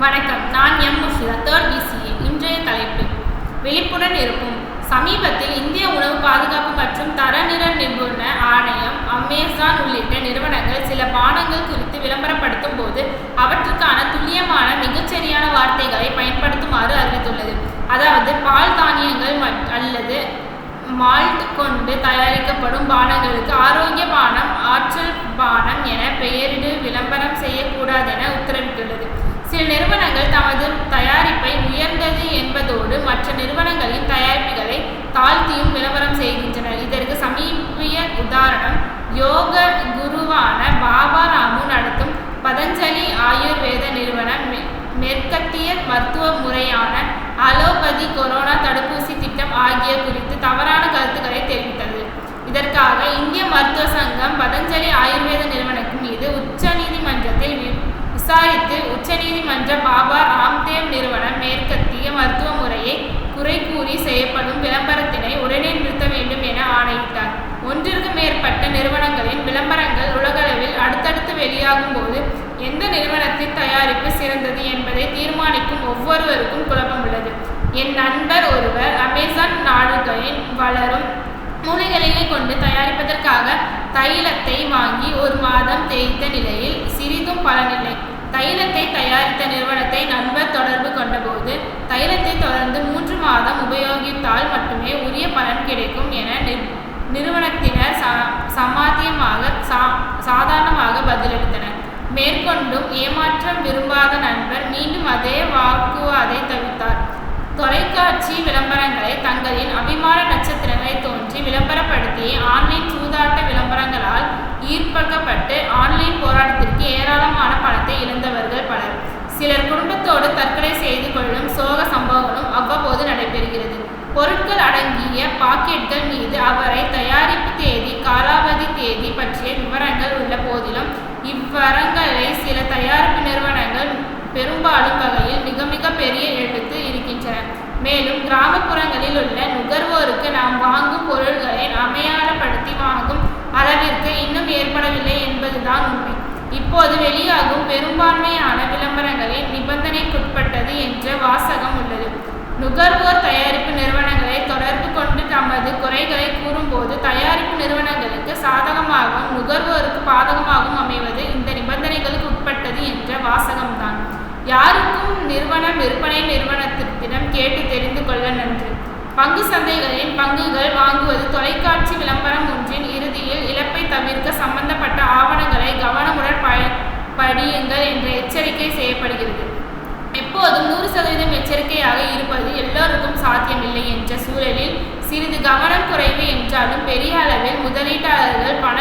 வணக்கம். நான் M. Mushida third PCA இன்றைய தலைப்பு. விழிப்புடன் இருக்கும் சமீபத்தில் இந்திய உணவு பாதுகாப்பு மற்றும் தரநிற நிபுண ஆணையம் அமேசான் உள்ளிட்ட நிறுவனங்கள் சில பானங்கள் குறித்து விளம்பரப்படுத்தும் போது அவற்றுக்கான துல்லியமான மிகச்சரியான வார்த்தைகளை பயன்படுத்துமாறு அறிவித்துள்ளது. அதாவது பால் தானியங்கள் அல்லது மால்ட் கொண்டு தயாரிக்கப்படும் பானங்களுக்கு ஆரோக்கிய பானம் ஆற்றல் பானம் என பெயரிடு விளம்பரம் செய்யக்கூடாதென உத்தரவிட்டுள்ளது சில நிறுவனங்கள் தமது தயாரிப்பை உயர்ந்தது என்பதோடு மற்ற நிறுவனங்களின் தயாரிப்புகளை தாழ்த்தியும் விளம்பரம் செய்கின்றனர் இதற்கு சமீப உதாரணம் யோக குருவான பாபா ராமு நடத்தும் பதஞ்சலி ஆயுர்வேத நிறுவனம் மெ- மேற்கத்திய மருத்துவ முறையான அலோபதி கொரோனா தடுப்பூசி திட்டம் ஆகிய குறித்து தவறான கருத்துக்களை தெரிவித்தது. இதற்காக இந்திய மருத்துவ சங்கம் பதஞ்சலி ஆயுர்வேத நிறுவனத்தின் மீது உச்சநீதிமன்றத்தில் விசாரித்து உச்சநீதிமன்ற பாபா ராம்தேவ் நிறுவனம் மேற்கத்திய மருத்துவ முறையை குறை கூறி செய்யப்படும் விளம்பரத்தினை உடனே நிறுத்த வேண்டும் என ஆணையிட்டார். ஒன்றிற்கு மேற்பட்ட நிறுவனங்களின் விளம்பரங்கள் உலகளவில் அடுத்தடுத்து வெளியாகும் போது எந்த நிறுவனத்தின் தயாரிப்பு சிறந்தது என்பதை தீர்மானிக்கும் ஒவ்வொருவருக்கும் குழப்பம் உள்ளது. என் நண்பர் ஒருவர் அமேசான் நாடுகளில் வளரும் மூலிகைகளை கொண்டு தயாரிப்பதற்காக தைலத்தை வாங்கி ஒரு மாதம் தேய்த்த நிலையில் சிறிதும் பலனில்லை. தைலத்தை தயாரித்த நிறுவனத்தை நண்பர் தொடர்பு கொண்டபோது தைலத்தை தொடர்ந்து மூன்று மாதம் உபயோகித்தால் மட்டுமே உரிய பலன் கிடைக்கும் என நிர்- நிறுவனத்தினர் சா சமாத்தியமாக சா சாதாரணமாக பதிலளித்தனர். மேற்கொண்டும் ஏமாற்றம் விரும்பாத நண்பர் மீண்டும் அதே வாக்குவாதை தவிர்த்தார் தொலைக்காட்சி விளம்பரங்களை தங்களின் அபிமான நட்சத்திரங்களை தோன்றி விளம்பரப்படுத்தி ஆன்லைன் சூதாட்ட விளம்பரங்களால் ஈர்ப்பக்கப்பட்டு ஆன்லைன் போராட்டத்திற்கு ஏராளமான பணத்தை இழந்தவர்கள் பலர். சிலர் குடும்பத்தோடு தற்கொலை செய்து கொள்ளும் சோக சம்பவங்களும் அவ்வப்போது நடைபெறுகிறது. பொருட்கள் அடங்கிய பாக்கெட்கள் மீது அவரை தயாரிப்பு தேதி காலாவதி தேதி பற்றிய விவரங்கள் உள்ள போதிலும் இவ்வரங்களை சில தயாரிப்பு நிறுவனங்கள் பெரும்பாலும் வகையில் மிக மிக பெரிய எழுத்து இருக்கின்றன. மேலும் கிராமப்புறங்களில் உள்ள நுகர்வோருக்கு நாம் வாங்கும் பொருள்களை அடையாளப்படுத்தி வாங்கும் அளவிற்கு இன்னும் ஏற்படவில்லை என்பதுதான் உண்மை. இப்போது வெளியாகும் பெரும்பான்மையான விளம்பரங்களில் நிபந்தனைக்குட்பட்டது என்ற வாசகம் உள்ளது. நுகர்வோர் தயாரிப்பு நிறுவனங்களை தொடர்பு கொண்டு தமது குறைகளை கூறும்போது தயாரிப்பு நிறுவனங்களுக்கு சாதக நிறுவனம் விற்பனை நிறுவனத்திடம் கேட்டு தெரிந்து கொள்ள நன்று. பங்கு சந்தைகளின் பங்குகள் வாங்குவது தொலைக்காட்சி விளம்பரம் ஒன்றின் இறுதியில் இழப்பை தவிர்க்க சம்பந்தப்பட்ட ஆவணங்களை கவனமுடன் ப படியுங்கள் என்ற எச்சரிக்கை செய்யப்படுகிறது. எப்போதும் நூறு சதவீதம் எச்சரிக்கையாக இருப்பது எல்லோருக்கும் சாத்தியமில்லை என்ற சூழலில் சிறிது கவனம் குறைவு என்றாலும் பெரிய அளவில் முதலீட்டாளர்கள் பண